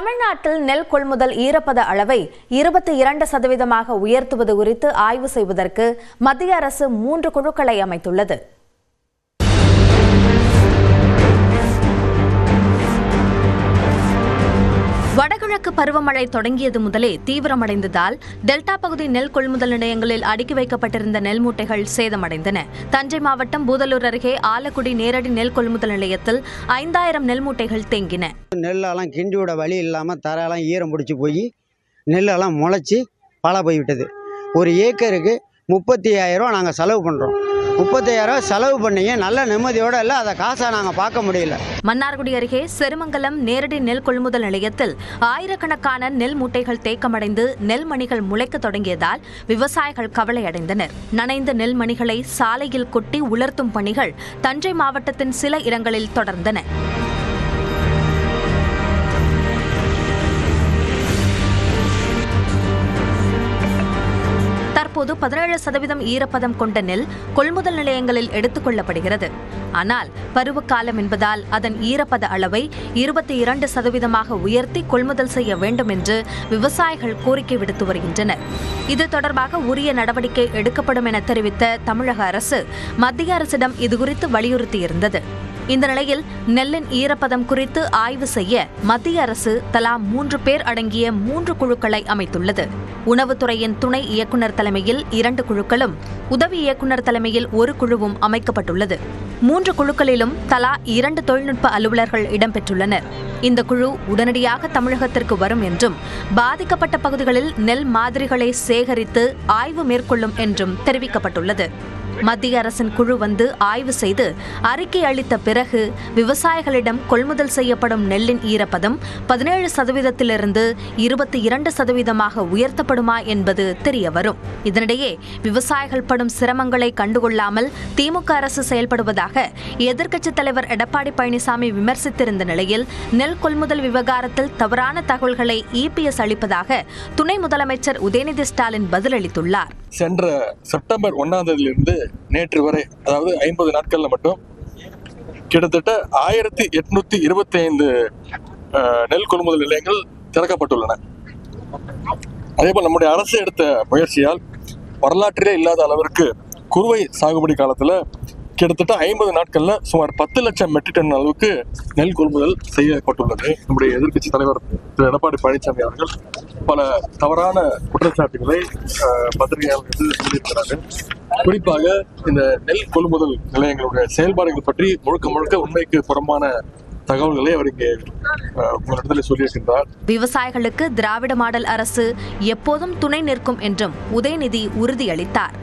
தமிழ்நாட்டில் நெல் கொள்முதல் ஈரப்பத அளவை இருபத்தி இரண்டு சதவீதமாக உயர்த்துவது குறித்து ஆய்வு செய்வதற்கு மத்திய அரசு மூன்று குழுக்களை அமைத்துள்ளது. பருவமழை தொடங்கியது முதலே தீவிரமடைந்ததால் டெல்டா பகுதி நெல் கொள்முதல் நிலையங்களில் அடுக்கி வைக்கப்பட்டிருந்த நெல் மூட்டைகள் சேதமடைந்தன. தஞ்சை மாவட்டம் பூதலூர் அருகே ஆலக்குடி நேரடி நெல் கொள்முதல் நிலையத்தில் ஐந்தாயிரம் நெல் மூட்டைகள் தேங்கின. நெல்லெல்லாம் கிண்டி விட வழி இல்லாமல் தரையெல்லாம் ஈரம் பிடிச்சி போய் நெல்லெல்லாம் முளைச்சி பழ போய்விட்டது ஒரு ஏக்கருக்கு முப்பத்தி ஆயிரம் நாங்கள் செலவு பண்ணுறோம் முப்பத்தையாயிரம் செலவு பண்ணிங்க நல்ல நிம்மதியோட இல்லை அதை காசாக நாங்கள் பார்க்க முடியல. மன்னார்குடி அருகே செருமங்கலம் நேரடி நெல் கொள்முதல் நிலையத்தில் ஆயிரக்கணக்கான நெல் மூட்டைகள் தேக்கமடைந்து நெல் மணிகள் முளைக்க தொடங்கியதால் விவசாயிகள் கவலையடைந்தனர் நனைந்த நெல் மணிகளை சாலையில் கொட்டி உலர்த்தும் பணிகள் தஞ்சை மாவட்டத்தின் சில இடங்களில் தொடர்ந்தன. தற்போது பதினேழு சதவீதம் ஈரப்பதம் கொண்ட நெல் கொள்முதல் நிலையங்களில் எடுத்துக் கொள்ளப்படுகிறது. ஆனால் பருவகாலம் என்பதால் அதன் ஈரப்பத அளவை இருபத்தி இரண்டு சதவீதமாக உயர்த்தி கொள்முதல் செய்ய வேண்டும் என்று விவசாயிகள் கோரிக்கை விடுத்து வருகின்றனர். இது தொடர்பாக உரிய நடவடிக்கை எடுக்கப்படும் என தெரிவித்த தமிழக அரசு மத்திய அரசிடம் இதுகுறித்து வலியுறுத்தியிருந்தது. இந்த நிலையில் நெல்லின் ஈரப்பதம் குறித்து ஆய்வு செய்ய மத்திய அரசு தலா மூன்று பேர் அடங்கிய மூன்று குழுக்களை அமைத்துள்ளது. உணவுத்துறையின் துணை இயக்குநர் தலைமையில் இரண்டு குழுக்களும் உதவி இயக்குநர் தலைமையில் ஒரு குழுவும் அமைக்கப்பட்டுள்ளது. மூன்று குழுக்களிலும் தலா இரண்டு தொழில்நுட்ப அலுவலர்கள் இடம்பெற்றுள்ளனர். இந்த குழு உடனடியாக தமிழகத்திற்கு வரும் என்றும் பாதிக்கப்பட்ட பகுதிகளில் நெல் மாதிரிகளை சேகரித்து ஆய்வு மேற்கொள்ளும் என்றும் தெரிவிக்கப்பட்டுள்ளது. மத்திய அரசின் குழு வந்து ஆய்வு செய்து அறிக்கை அளித்த பிறகு விவசாயிகளிடம் கொள்முதல் செய்யப்படும் நெல்லின் ஈரப்பதம் பதினேழு சதவீதத்திலிருந்து இருபத்தி இரண்டு சதவீதமாக உயர்த்தப்படுமா என்பது தெரியவரும். இதனிடையே விவசாயிகள் படும் சிரமங்களை கண்டுகொள்ளாமல் திமுக அரசு செயல்படுவதாக எதிர்க்கட்சித் தலைவர் எடப்பாடி பழனிசாமி விமர்சித்திருந்த நிலையில் நெல் கொள்முதல் விவகாரத்தில் தவறான தகவல்களை இபிஎஸ் அளிப்பதாக துணை முதலமைச்சர் உதயநிதி ஸ்டாலின் பதிலளித்துள்ளார். சென்ற செப்டம்பர் ஒன்னாம் தேதியிலிருந்து நேற்று வரை அதாவது ஐம்பது நாட்கள்ல மட்டும் கிட்டத்தட்ட ஆயிரத்தி எட்நூத்தி இருபத்தி ஐந்து நெல் கொள்முதல் நிலையங்கள் திறக்கப்பட்டுள்ளன. அதேபோல் நம்முடைய அரசு எடுத்த முயற்சியால் வரலாற்றிலே இல்லாத அளவிற்கு குறுவை சாகுபடி காலத்துல கிட்டத்தட்ட ஐம்பது நாட்கள்ல சுமார் பத்து லட்சம் மெட்ரிக் டன் அளவுக்கு நெல் கொள்முதல் செய்யப்பட்டுள்ளது. நம்முடைய எதிர்க்கட்சி தலைவர் திரு எடப்பாடி பழனிசாமி அவர்கள் பல தவறான குற்றச்சாட்டுகளை பத்திரிகையாளர்கள் சொல்லியிருக்கிறார்கள். குறிப்பாக இந்த நெல் கொள்முதல் நிலையங்களுடைய செயல்பாடுகள் பற்றி முழுக்க முழுக்க உண்மைக்கு புறம்பான தகவல்களை அவர் இங்கே உங்களிடத்தில் சொல்லியிருக்கின்றார். விவசாயிகளுக்கு திராவிட மாடல் அரசு எப்போதும் துணை நிற்கும் என்றும் உதயநிதி உறுதியளித்தார்.